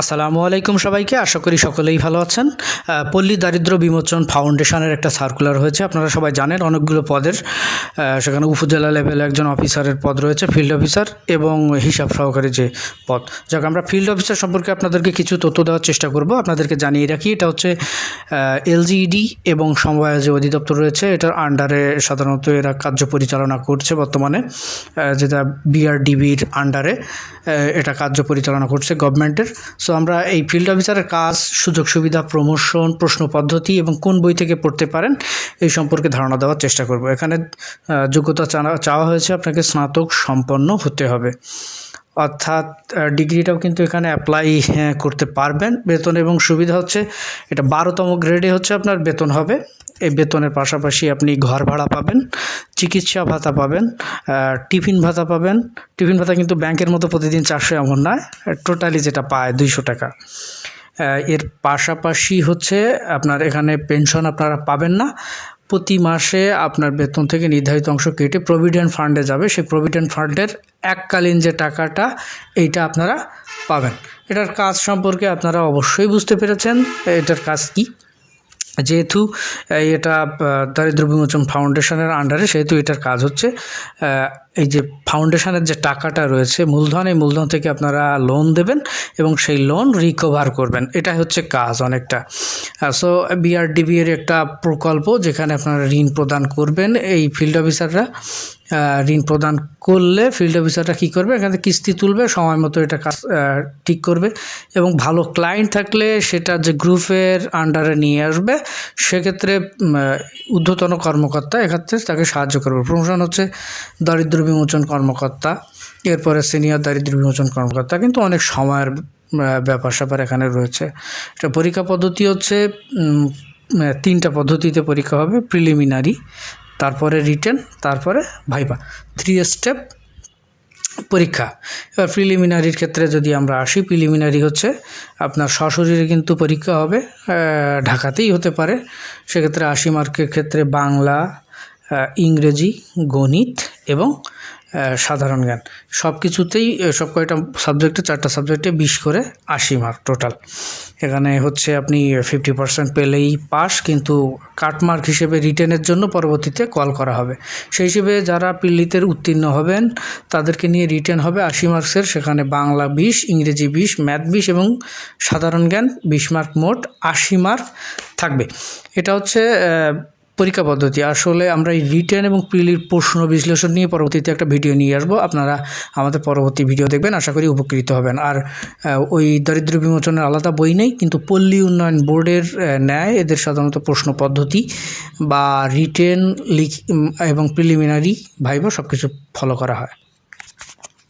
আসসালামু আলাইকুম সবাইকে। আশা করি সকলেই ভালো আছেন। পল্লী দারিদ্র বিমোচন ফাউন্ডেশনের একটা সার্কুলার হয়েছে। আপনারা সবাই জানেন অনেকগুলো পদের সেখানে উপজেলা লেভেলে একজন অফিসারের পদ রয়েছে, ফিল্ড অফিসার এবং হিসাব সহকারী যে পদ। যাক, আমরা ফিল্ড অফিসার সম্পর্কে আপনাদেরকে কিছু তথ্য দেওয়ার চেষ্টা করব। আপনাদেরকে জানিয়ে রাখি, এটা হচ্ছে এলজিইডি এবং সমবায় যে অধিদপ্তর রয়েছে, এটার আন্ডারে সাধারণত এরা কার্য পরিচালনা করছে বর্তমানে। যেটা বিআরডিবির আন্ডারে এটা কার্য পরিচালনা করছে গভর্নমেন্টের সো আমরা এই ফিল্ড অফিসারের কাজ, সুযোগ সুবিধা প্রমোশন প্রশ্ন পদ্ধতি এবং কোন বই থেকে পড়তে পারেন, এই সম্পর্কে ধারণা দেওয়ার চেষ্টা করব। এখানে যোগ্যতা চাওয়া- হয়েছে আপনাকে স্নাতক সম্পন্ন হতে হবে। অর্থাৎ ডিগ্রিটাও কিন্তু এখানে অ্যাপ্লাই করতে পারবেন। বেতন এবং সুবিধা হচ্ছে, এটা বারোতম গ্রেডে হচ্ছে আপনার বেতন হবে। এই বেতনের পাশাপাশি আপনি ঘর ভাড়া পাবেন, চিকিৎসা ভাতা পাবেন টিফিন ভাতা পাবেন। টিফিন ভাতা কিন্তু ব্যাংকের মতো প্রতিদিন চারশো এমন নয় টোটালি যেটা পায় দুইশো টাকা। এর পাশাপাশি হচ্ছে, আপনার এখানে পেনশন আপনারা পাবেন না। প্রতি মাসে আপনার বেতন থেকে নির্ধারিত অংশ কেটে প্রভিডেন্ট ফান্ডে যাবে। সেই প্রভিডেন্ট ফান্ডের এককালীন যে টাকাটা, এইটা আপনারা পাবেন। এটার কাজ সম্পর্কে আপনারা অবশ্যই বুঝতে পেরেছেন। এটার কাজ কী? যেহেতু এটা দারিদ্র বিমোচন ফাউন্ডেশনের আন্ডারে সেহেতু এটার কাজ হচ্ছে এই যে ফাউন্ডেশনের যে টাকাটা রয়েছে, মূলধন, এই মূলধন থেকে আপনারা লোন দেবেন এবং সেই লোন রিকভার করবেন। এটা হচ্ছে কাজ অনেকটা। সো বিআরডিবি এর একটা প্রকল্প যেখানে আপনারা ঋণ প্রদান করবেন এই ফিল্ড অফিসাররা ঋণ প্রদান করলে ফিল্ড অফিসাররা কী করবে? এখানে কিস্তি তুলবে, সময় মতো এটা কাজ ঠিক করবে এবং ভালো ক্লায়েন্ট থাকলে সেটা যে গ্রুপের আন্ডারে নিয়ে আসবে, সেক্ষেত্রে ঊর্ধ্বতন কর্মকর্তা এক্ষেত্রে তাকে সাহায্য করবে। প্রমোশন হচ্ছে দারিদ্র বিমোচন কর্মকর্তা, এরপরে সিনিয়র দারিদ্র বিমোচন কর্মকর্তা, কিন্তু অনেক সময়ের ব্যাপার স্যাপার এখানে রয়েছে। এটা পরীক্ষা পদ্ধতি হচ্ছে তিনটা পদ্ধতিতে পরীক্ষা হবে প্রিলিমিনারি তারপরে রিটেন তারপরে ভাইবা থ্রি স্টেপ পরীক্ষা। এবার প্রিলিমিনারির ক্ষেত্রে যদি আমরা আসি প্রিলিমিনারি হচ্ছে আপনার সশরীরে কিন্তু পরীক্ষা হবে ঢাকাতেই হতে পারে। সেক্ষেত্রে আশি মার্কের ক্ষেত্রে বাংলা ইংরেজি, গণিত এবং সাধারণ জ্ঞান। সব কিছুতেই সব কয়টা সাবজেক্টে চারটা সাবজেক্টে বিশ করে আশি মার্ক টোটাল এখানে হচ্ছে আপনি ফিফটি পার্সেন্ট পেলেই পাস, কিন্তু কাটমার্ক হিসেবে রিটেনের জন্য পরবর্তীতে কল করা হবে। সেই হিসেবে যারা পিল্লিতের উত্তীর্ণ হবেন, তাদেরকে নিয়ে রিটেন হবে আশি মার্কসের সেখানে বাংলা বিশ, ইংরেজি বিশ ম্যাথ বিশ এবং সাধারণ জ্ঞান বিশ মার্ক মোট আশি মার্ক থাকবে। এটা হচ্ছে পরীক্ষা পদ্ধতি। আসলে আমরা এই রিটার্ন এবং প্রিলির প্রশ্ন বিশ্লেষণ নিয়ে পরবর্তীতে একটা ভিডিও নিয়ে আসব। আপনারা আমাদের পরবর্তী ভিডিও দেখবেন, আশা করি উপকৃত হবেন। আর ওই দারিদ্র বিমোচনের আলাদা বই নেই, কিন্তু পল্লী উন্নয়ন বোর্ডের ন্যায় এদের সাধারণত প্রশ্ন পদ্ধতি বা রিটেন লিখ এবং প্রিলিমিনারি ভাইবা সব কিছু ফলো করা হয়।